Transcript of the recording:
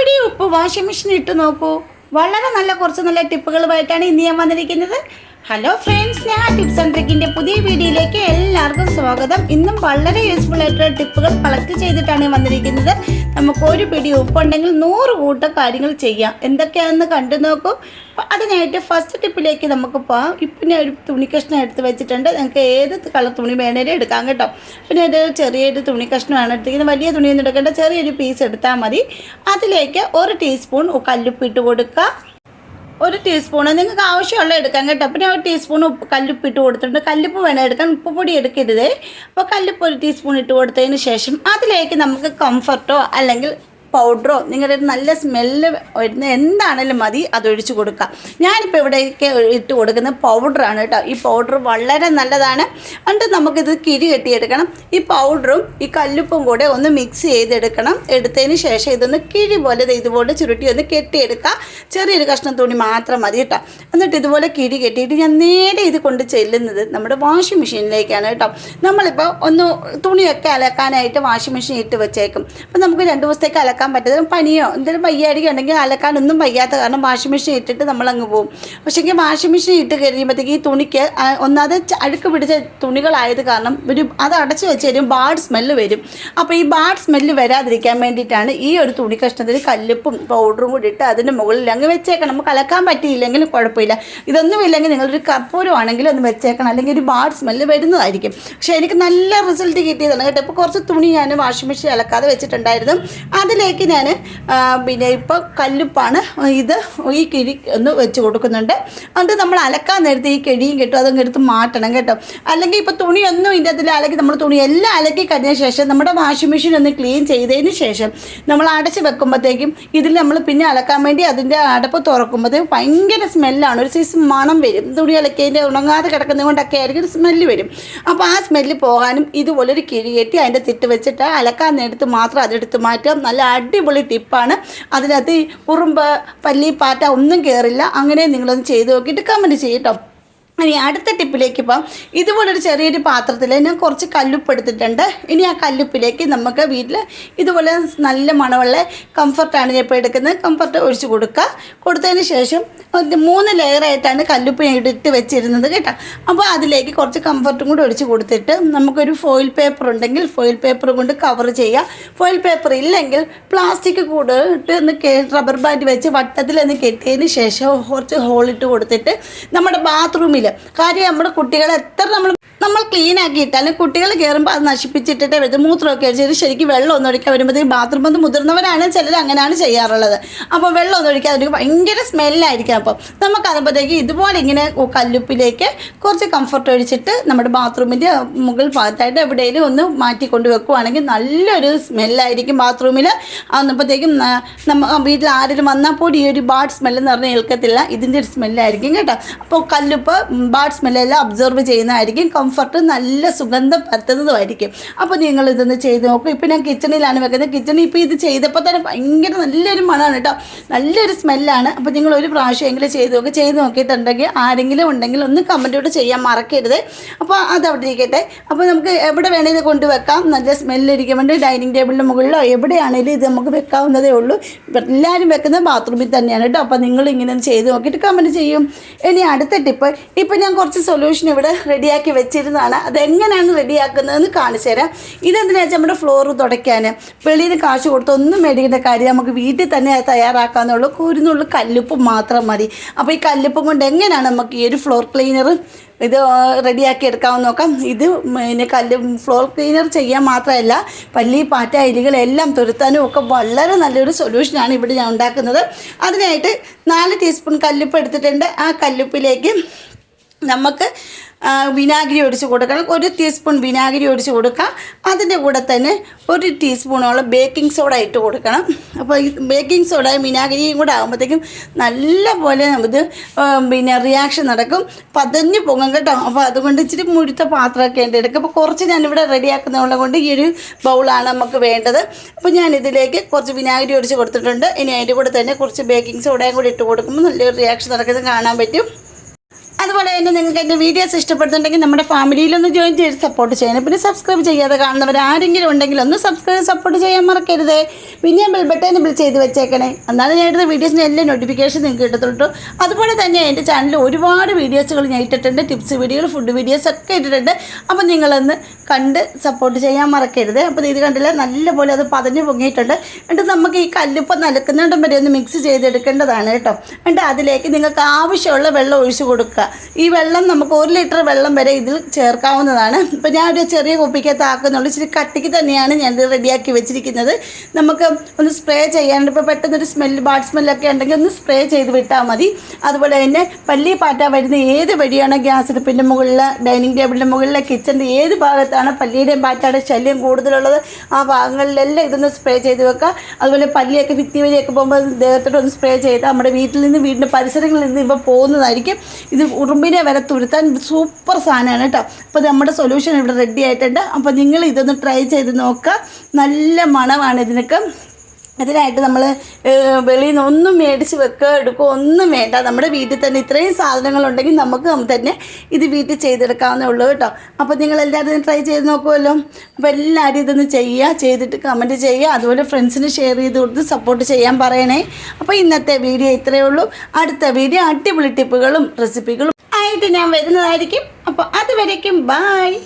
പിടി ഉപ്പ്? Washing machine ഇട്ട് നോക്കൂ. വളരെ നല്ല കുറച്ച് നല്ല ടിപ്പുകളുമായിട്ടാണ് ഇന്ന് ഞാൻ വന്നിരിക്കുന്നത്. ഹലോ ഫ്രണ്ട്സ് ഞാൻ ടിപ്സ് ആൻഡ് ട്രിക്കിന്റെ പുതിയ വീഡിയോയിലേക്ക് എല്ലാവർക്കും സ്വാഗതം. ഇന്നും വളരെ യൂസ്ഫുൾ ആയിട്ടുള്ള ടിപ്പുകൾ കളക്ട് ചെയ്തിട്ടാണ് വന്നിരിക്കുന്നത്. നമുക്ക് ഒരു പിടി ഉപ്പുണ്ടെങ്കിൽ നൂറ് കൂട്ട കാര്യങ്ങൾ ചെയ്യാം. എന്തൊക്കെയാണെന്ന് കണ്ടു നോക്കും. അതിനായിട്ട് ഫസ്റ്റ് ടിപ്പിലേക്ക് നമുക്ക് പോകാം ഇപ്പം ഞാൻ ഒരു തുണി കഷ്ണം എടുത്ത് വെച്ചിട്ടുണ്ട്. നിങ്ങൾക്ക് ഏത് കളർ തുണി വേണേലും എടുക്കാം കേട്ടോ. പിന്നെ ഇത് ചെറിയൊരു തുണി കഷ്ണമാണ് എടുത്തിരിക്കുന്നത്. വലിയ തുണിയൊന്നും എടുക്കേണ്ട ചെറിയൊരു പീസ് എടുത്താൽ മതി. അതിലേക്ക് ഒരു ടീസ്പൂൺ കല്ലുപ്പിട്ട് കൊടുക്കുക. ഒരു ടീസ്പൂൺ നിങ്ങൾക്ക് ആവശ്യമുള്ള എടുക്കാം കേട്ടോ. പിന്നെ ഒരു ടീസ്പൂൺ ഉപ്പ് കല്ലുപ്പ് ഇട്ട് കൊടുത്തിട്ടുണ്ട്. കല്ലുപ്പ് വേണം. എടുക്കാൻ ഉപ്പ് പൊടി എടുക്കരുത്. അപ്പോൾ കല്ലുപ്പ് ഒരു ടീസ്പൂൺ ഇട്ട് കൊടുത്തതിന് ശേഷം അതിലേക്ക് നമുക്ക് കംഫർട്ടോ അല്ലെങ്കിൽ പൗഡറോ നിങ്ങളുടെ നല്ല സ്മെല്ല് വരുന്ന എന്താണേലും മതി അതൊഴിച്ച് കൊടുക്കുക ഞാനിപ്പോൾ ഇവിടേക്ക് ഇട്ട് കൊടുക്കുന്ന പൗഡറാണ് കേട്ടോ. ഈ പൗഡർ വളരെ നല്ലതാണ്. എന്നിട്ട് നമുക്കിത് കിരി കെട്ടിയെടുക്കണം. ഈ പൗഡറും ഈ കല്ലുപ്പും കൂടെ ഒന്ന് മിക്സ് ചെയ്തെടുക്കണം. എടുത്തതിന് ശേഷം ഇതൊന്ന് കിഴി പോലെ ഇതുപോലെ ചുരുട്ടി ഒന്ന് കെട്ടിയെടുക്കുക ചെറിയൊരു കഷ്ണം തുണി മാത്രം മതി കേട്ടോ. എന്നിട്ട് ഇതുപോലെ കിഴി കെട്ടിയിട്ട് ഞാൻ നേരെ ഇത് കൊണ്ട് ചെല്ലുന്നത് നമ്മുടെ വാഷിംഗ് മെഷീനിലേക്കാണ് കേട്ടോ. നമ്മളിപ്പോൾ ഒന്ന് തുണിയൊക്കെ അലക്കാനായിട്ട് വാഷിംഗ് മെഷീൻ ഇട്ട് വെച്ചേക്കും. അപ്പോൾ നമുക്ക് രണ്ട് ദിവസത്തേക്ക് അലക്കാൻ പറ്റുന്നത് പനിയോ എന്തെങ്കിലും വയ്യായിരിക്കും ഉണ്ടെങ്കിൽ അലക്കാനൊന്നും വയ്യാത്ത കാരണം വാഷിംഗ് മെഷീൻ ഇട്ടിട്ട് നമ്മൾ അങ്ങ് പോകും പക്ഷേ വാഷിംഗ് മെഷീൻ ഇട്ട് കഴിയുമ്പോഴത്തേക്ക് ഈ തുണിക്ക് ഒന്നാമത് അഴുക്ക് പിടിച്ച തുണികളായത് കാരണം ഒരു അത് അടച്ചു വെച്ച് തരും ബാഡ് സ്മെല്ല് വരും. അപ്പോൾ ഈ ബാഡ് സ്മെല്ല് വരാതിരിക്കാൻ വേണ്ടിയിട്ടാണ് ഈ ഒരു തുണി കഷ്ണത്തിൽ കല്ലുപ്പും പൗഡറും കൂടി ഇട്ട് അതിന്റെ മുകളിൽ അങ്ങ് വെച്ചേക്കണം. നമുക്ക് അലക്കാൻ പറ്റിയില്ലെങ്കിലും കുഴപ്പമില്ല. ഇതൊന്നും ഇല്ലെങ്കിൽ നിങ്ങളൊരു കർപ്പൂരം ആണെങ്കിൽ ഒന്ന് വെച്ചേക്കണം. അല്ലെങ്കിൽ ഒരു ബാഡ് സ്മെല്ല് വരുന്നതായിരിക്കും. പക്ഷേ എനിക്ക് നല്ല റിസൾട്ട് കിട്ടിയതാണ് കേട്ടോ. ഇപ്പോൾ കുറച്ച് തുണി ഞാൻ വാഷിംഗ് മെഷീൻ അലക്കാതെ വെച്ചിട്ടുണ്ടായിരുന്നു. അതിലേക്ക് ഞാൻ പിന്നെ ഇപ്പോൾ കല്ലുപ്പാണ് ഇത് ഈ കിഴി ഒന്ന് വെച്ച് കൊടുക്കുന്നുണ്ട്. എന്നിട്ട് നമ്മൾ അലക്കാൻ നേരത്തെ ഈ കിഴിയും കിട്ടും അതങ്ങ് എടുത്ത് മാറ്റണം കേട്ടോ. അല്ലെങ്കിൽ ഇപ്പോൾ തുണിയൊന്നും ഇതിന്റെ അതിൽ അലക്കി നമ്മൾ തുണി എല്ലാം അലക്കി കഴിഞ്ഞ ശേഷം നമ്മുടെ വാഷിംഗ് മെഷീൻ ഒന്ന് ക്ലീൻ ചെയ്തതിന് ശേഷം നമ്മൾ അടച്ച് വെക്കുമ്പോഴത്തേക്കും ഇതിൽ നമ്മൾ പിന്നെ അലക്കാൻ വേണ്ടി അതിന്റെ അടപ്പ് തുറക്കുമ്പോഴത്തേക്കും ഭയങ്കര സ്മെല്ലാണ്. ഒരു സൈസ് മണം വരും. തുണി അലക്കിയതിന്റെ ഉണങ്ങാതെ കിടക്കുന്നത് കൊണ്ടൊക്കെ ആയിരിക്കും ഒരു സ്മെല്ല് വരും. അപ്പോൾ ആ സ്മെല്ല് പോകാനും ഇതുപോലെ ഒരു കിഴി കെട്ടി അതിന്റെ തിട്ട് വെച്ചിട്ട് അലക്കാൻ നേരത്ത് മാത്രം അതെടുത്ത് മാറ്റാം നല്ല അടിപൊളി ടിപ്പാണ്. അതിനകത്ത് ഉറുമ്പ് പല്ലി പാറ്റ ഒന്നും കയറില്ല അങ്ങനെ നിങ്ങളൊന്ന് ചെയ്ത് നോക്കിയിട്ട് കമന്റ് ചെയ്യട്ടോ ഇനി അടുത്ത ടിപ്പിലേക്ക് ഇപ്പം ഇതുപോലൊരു ചെറിയൊരു പാത്രത്തിൽ ഞാൻ കുറച്ച് കല്ലുപ്പ് എടുത്തിട്ടുണ്ട് ഇനി ആ കല്ലുപ്പിലേക്ക് നമുക്ക് വീട്ടിൽ ഇതുപോലെ നല്ല മണമുള്ള കംഫർട്ടാണ് ഞാൻ ഇപ്പോൾ എടുക്കുന്നത്. കംഫർട്ട് ഒഴിച്ച് കൊടുക്കുക. കൊടുത്തതിന് ശേഷം മൂന്ന് ലെയറായിട്ടാണ് കല്ലുപ്പ് ഞാൻ ഇട്ട് വെച്ചിരുന്നത് കേട്ടോ. അപ്പോൾ അതിലേക്ക് കുറച്ച് കംഫർട്ടും കൂടി ഒഴിച്ച് കൊടുത്തിട്ട് നമുക്കൊരു ഫോയിൽ പേപ്പർ ഉണ്ടെങ്കിൽ ഫോയിൽ പേപ്പർ കൊണ്ട് കവർ ചെയ്യുക ഫോയിൽ പേപ്പർ ഇല്ലെങ്കിൽ പ്ലാസ്റ്റിക് കൂടെ ഇട്ട് ഒന്ന് റബ്ബർ ബാൻഡ് വെച്ച് വട്ടത്തിൽ ഒന്ന് കെട്ടിയതിന് ശേഷം കുറച്ച് ഹോളിട്ട് കൊടുത്തിട്ട് നമ്മുടെ ബാത്റൂമിൽ കാര്യം നമ്മുടെ കുട്ടികളെ എത്ര നമ്മൾ നമ്മൾ ക്ലീൻ ആക്കിയിട്ടാലും കുട്ടികൾ കയറുമ്പോൾ അത് നശിപ്പിച്ചിട്ടിട്ട് വരും മൂത്രമൊക്കെ അടിച്ചിട്ട് ശരിക്കും വെള്ളം ഒന്നും ഒഴിക്കാൻ വരുമ്പോഴത്തേക്ക് ബാത്റൂം വന്ന് മുതിർന്നവരാണ് ചിലർ അങ്ങനെയാണ് ചെയ്യാറുള്ളത്. അപ്പോൾ വെള്ളം ഒന്നും ഒഴിക്കാൻ അതിന് ഭയങ്കര സ്മെല്ലായിരിക്കും അപ്പം നമുക്ക് അതുമ്പോഴത്തേക്ക് ഇതുപോലെ ഇങ്ങനെ കല്ലുപ്പിലേക്ക് കുറച്ച് കംഫർട്ട് ഒഴിച്ചിട്ട് നമ്മുടെ ബാത്റൂമിന്റെ മുകൾ ഭാഗത്തായിട്ട് എവിടെയെങ്കിലും ഒന്ന് മാറ്റി കൊണ്ട് വെക്കുവാണെങ്കിൽ നല്ലൊരു സ്മെല്ലായിരിക്കും ബാത്റൂമിൽ അന്നപ്പോഴത്തേക്കും നമ്മ വീട്ടിൽ ആരെങ്കിലും വന്നാൽ പോലും ഈ ഒരു ബാഡ് സ്മെല്ലെന്ന് പറഞ്ഞാൽ ഏൽക്കത്തില്ല. ഇതിന്റെ ഒരു സ്മെല്ലായിരിക്കും കേട്ടോ. അപ്പോൾ കല്ലുപ്പ് ബാഡ് സ്മെല്ലെല്ലാം അബ്സർവ് ചെയ്യുന്നതായിരിക്കും. കംഫർട്ട് നല്ല സുഗന്ധം പരത്തുന്നതുമായിരിക്കും. അപ്പോൾ നിങ്ങൾ ഇതൊന്ന് ചെയ്ത് നോക്കും. ഇപ്പോൾ ഞാൻ കിച്ചണിലാണ് വെക്കുന്നത്. കിച്ചണിൽ ഇപ്പോൾ ഇത് ചെയ്തപ്പോൾ തന്നെ ഭയങ്കര നല്ലൊരു മണമാണ് കേട്ടോ. നല്ലൊരു സ്മെല്ലാണ് അപ്പോൾ നിങ്ങൾ ഒരു പ്രാവശ്യമെങ്കിലും ചെയ്ത് നോക്കി. ചെയ്ത് നോക്കിയിട്ടുണ്ടെങ്കിൽ ആരെങ്കിലും ഉണ്ടെങ്കിൽ ഒന്ന് കമന്റോട് ചെയ്യാൻ മറക്കരുത്. അപ്പോൾ അത് അവിടെ ഇരിക്കട്ടെ. അപ്പോൾ നമുക്ക് എവിടെ വേണേലും കൊണ്ടുവെക്കാം നല്ല സ്മെല്ലിരിക്കാൻ വേണ്ടി ഡൈനിങ് ടേബിളിന്റെ മുകളിലോ എവിടെയാണെങ്കിലും ഇത് നമുക്ക് വെക്കാവുന്നതേ ഉള്ളൂ. എല്ലാവരും വെക്കുന്നത് ബാത്റൂമിൽ തന്നെയാണ് കേട്ടോ. അപ്പോൾ നിങ്ങൾ ഇങ്ങനെ ചെയ്ത് നോക്കിയിട്ട് കമന്റ് ചെയ്യും. ഇനി അടുത്ത ടിപ്പ് ഇപ്പോൾ ഞാൻ കുറച്ച് സൊല്യൂഷൻ ഇവിടെ റെഡിയാക്കി വെച്ചിരുന്നതാണ് അതെങ്ങനെയാണ് റെഡിയാക്കുന്നതെന്ന് കാണിച്ചു തരാം. ഇതെന്തിനാ വെച്ചാൽ നമ്മുടെ ഫ്ലോർ തുടയ്ക്കാൻ വെളിയിൽ നിന്ന് കാശ് കൊടുത്ത് ഒന്നും മേടിക്കേണ്ട കാര്യം നമുക്ക് വീട്ടിൽ തന്നെ അത് തയ്യാറാക്കാന്നുള്ളൂ. കുരുന്നുള്ള കല്ലുപ്പ് മാത്രം മതി. അപ്പോൾ ഈ കല്ലുപ്പം കൊണ്ട് എങ്ങനെയാണ് നമുക്ക് ഈ ഒരു ഫ്ലോർ ക്ലീനർ ഇത് റെഡിയാക്കി എടുക്കാമെന്ന് നോക്കാം. ഇത് പിന്നെ കല്ല് ഫ്ലോർ ക്ലീനർ ചെയ്യാൻ മാത്രമല്ല പല്ലി പാറ്റ എലികളെല്ലാം തുരുത്താനും ഒക്കെ വളരെ നല്ലൊരു സൊല്യൂഷനാണ് ഇവിടെ ഞാൻ ഉണ്ടാക്കുന്നത്. അതിനായിട്ട് നാല് ടീസ്പൂൺ കല്ലുപ്പ് എടുത്തിട്ടുണ്ട്. ആ കല്ലുപ്പിലേക്ക് നമുക്ക് വിനാഗിരി ഒഴിച്ച് കൊടുക്കണം. ഒരു ടീസ്പൂൺ വിനാഗിരി ഒഴിച്ച് കൊടുക്കാം. അതിന്റെ കൂടെ തന്നെ ഒരു ടീസ്പൂണോളം ബേക്കിംഗ് സോഡ ഇട്ട് കൊടുക്കണം. അപ്പോൾ ഈ ബേക്കിംഗ് സോഡയും വിനാഗിരിയും കൂടെ ആകുമ്പോഴത്തേക്കും നല്ല പോലെ ഇത് പിന്നെ റിയാക്ഷൻ നടക്കും. പതഞ്ഞ് പൊങ്ങും കേട്ടോ. അപ്പോൾ അതുകൊണ്ട് ഇച്ചിരി മുഴുത്ത പാത്രമൊക്കെ ഉണ്ട് എടുക്കുക അപ്പോൾ കുറച്ച് ഞാനിവിടെ റെഡിയാക്കുന്നതുകൊണ്ട് കൊണ്ട് ഈ ഒരു ബൗളാണ് നമുക്ക് വേണ്ടത്. അപ്പോൾ ഞാൻ ഇതിലേക്ക് കുറച്ച് വിനാഗിരി ഒഴിച്ച് കൊടുത്തിട്ടുണ്ട്. ഇനി അതിന്റെ കൂടെ തന്നെ കുറച്ച് ബേക്കിംഗ് സോഡയും കൂടി ഇട്ട് കൊടുക്കുമ്പോൾ നല്ലൊരു റിയാക്ഷൻ നടക്കുന്നത് കാണാൻ പറ്റും. അതുപോലെ തന്നെ നിങ്ങൾക്ക് എന്റെ വീഡിയോസ് ഇഷ്ടപ്പെടുന്നുണ്ടെങ്കിൽ നമ്മുടെ ഫാമിലിയിലൊന്ന് ജോയിൻ ചെയ്ത് സപ്പോർട്ട് ചെയ്യണം പിന്നെ സബ്സ്ക്രൈബ് ചെയ്യാതെ കാണുന്നവർ ആരെങ്കിലും ഉണ്ടെങ്കിൽ ഒന്ന് സബ്സ്ക്രൈബ് സപ്പോർട്ട് ചെയ്യാൻ മറക്കരുത്. പിന്നെ ബെൽ ബട്ടൺ ബിൽ ചെയ്ത് വെച്ചേക്കണേ. എന്നാലും ഞാൻ ഇടുന്ന വീഡിയോസിന് എല്ലാ നോട്ടിഫിക്കേഷൻ നിങ്ങൾക്ക് കിട്ടത്തുള്ളൂ. അതുപോലെ തന്നെ എന്റെ ചാനലിൽ ഒരുപാട് വീഡിയോസുകൾ ഞാൻ ഇട്ടിട്ടുണ്ട്. ടിപ്സ് വീഡിയോകൾ ഫുഡ് വീഡിയോസ് ഒക്കെ ഇട്ടിട്ടുണ്ട്. അപ്പോൾ നിങ്ങളൊന്ന് കണ്ട് സപ്പോർട്ട് ചെയ്യാൻ മറക്കരുത്. അപ്പോൾ ഇത് കണ്ടില്ല നല്ലപോലെ അത് പതഞ്ഞ് പൊങ്ങിയിട്ടുണ്ട്. എന്നിട്ട് നമുക്ക് ഈ കല്ലിപ്പം നലക്കുന്നിടം വരെ ഒന്ന് മിക്സ് ചെയ്തെടുക്കേണ്ടതാണ് കേട്ടോ. എന്നിട്ട് അതിലേക്ക് നിങ്ങൾക്ക് ആവശ്യമുള്ള വെള്ളം ഒഴിച്ചു കൊടുക്കുക. ഈ വെള്ളം നമുക്ക് ഒരു ലിറ്റർ വെള്ളം വരെ ഇതിൽ ചേർക്കാവുന്നതാണ്. ഇപ്പോൾ ഞാൻ ഒരു ചെറിയ കുപ്പിക്കകത്ത് ആക്കുന്നുള്ളൂ. ഇച്ചിരി കട്ടിക്ക് തന്നെയാണ് ഞാൻ ഇത് റെഡിയാക്കി വെച്ചിരിക്കുന്നത്. നമുക്ക് ഒന്ന് സ്പ്രേ ചെയ്യാനുണ്ട്. ഇപ്പോൾ പെട്ടെന്നൊരു സ്മെല്ല് ബാഡ് സ്മെല്ലൊക്കെ ഉണ്ടെങ്കിൽ ഒന്ന് സ്പ്രേ ചെയ്ത് വിട്ടാൽ മതി. അതുപോലെ തന്നെ പല്ലി പാറ്റ വരുന്ന ഏത് വഴിയാണ് ഗ്യാസ് അടുപ്പിന്റെ മുകളിൽ ഡൈനിങ് ടേബിളിന്റെ മുകളിലെ കിച്ചന്റെ ഏത് ഭാഗത്താണ് പല്ലിയുടെയും പാറ്റയുടെ ശല്യം കൂടുതലുള്ളത്? ആ ഭാഗങ്ങളിലെല്ലാം ഇതൊന്ന് സ്പ്രേ ചെയ്ത് വെക്കുക അതുപോലെ പല്ലിയൊക്കെ ഭിത്തി വഴിയൊക്കെ പോകുമ്പോൾ ദേഹത്തോട്ട് ഒന്ന് സ്പ്രേ ചെയ്താൽ നമ്മുടെ വീട്ടിൽ നിന്ന് വീടിന്റെ പരിസരങ്ങളിൽ നിന്ന് ഇവ പോകുന്നതായിരിക്കും. ഇത് ഉറുമ്പിനെ വരെ തുരുത്താൻ സൂപ്പർ സാധനമാണ് കേട്ടോ. അപ്പോൾ നമ്മുടെ സൊല്യൂഷൻ ഇവിടെ റെഡി ആയിട്ടുണ്ട്. അപ്പോൾ നിങ്ങൾ ഇതൊന്ന് ട്രൈ ചെയ്ത് നോക്കുക നല്ല മണമാണ് ഇതിനൊക്കെ. അതിനായിട്ട് നമ്മൾ വെളിയിൽ നിന്ന് ഒന്നും മേടിച്ച് വെക്കുക എടുക്കുക ഒന്നും വേണ്ട. നമ്മുടെ വീട്ടിൽ തന്നെ ഇത്രയും സാധനങ്ങളുണ്ടെങ്കിൽ നമുക്ക് തന്നെ ഇത് വീട്ടിൽ ചെയ്തെടുക്കാവുന്നേ ഉള്ളൂ കേട്ടോ. അപ്പോൾ നിങ്ങൾ എല്ലാവരും ട്രൈ ചെയ്ത് നോക്കുമല്ലോ അപ്പോൾ എല്ലാവരും ഇതൊന്ന് ചെയ്യുക ചെയ്തിട്ട് കമന്റ് ചെയ്യുക അതുപോലെ ഫ്രണ്ട്സിന് ഷെയർ ചെയ്ത് കൊടുത്ത് സപ്പോർട്ട് ചെയ്യാൻ പറയണേ. അപ്പോൾ ഇന്നത്തെ വീഡിയോ ഇത്രയേ ഉള്ളൂ. അടുത്ത വീഡിയോ അടിപൊളി ടിപ്പുകളും റെസിപ്പികളും ആയിട്ട് ഞാൻ വരുന്നതായിരിക്കും. അപ്പോൾ അതുവരേക്കും ബായ്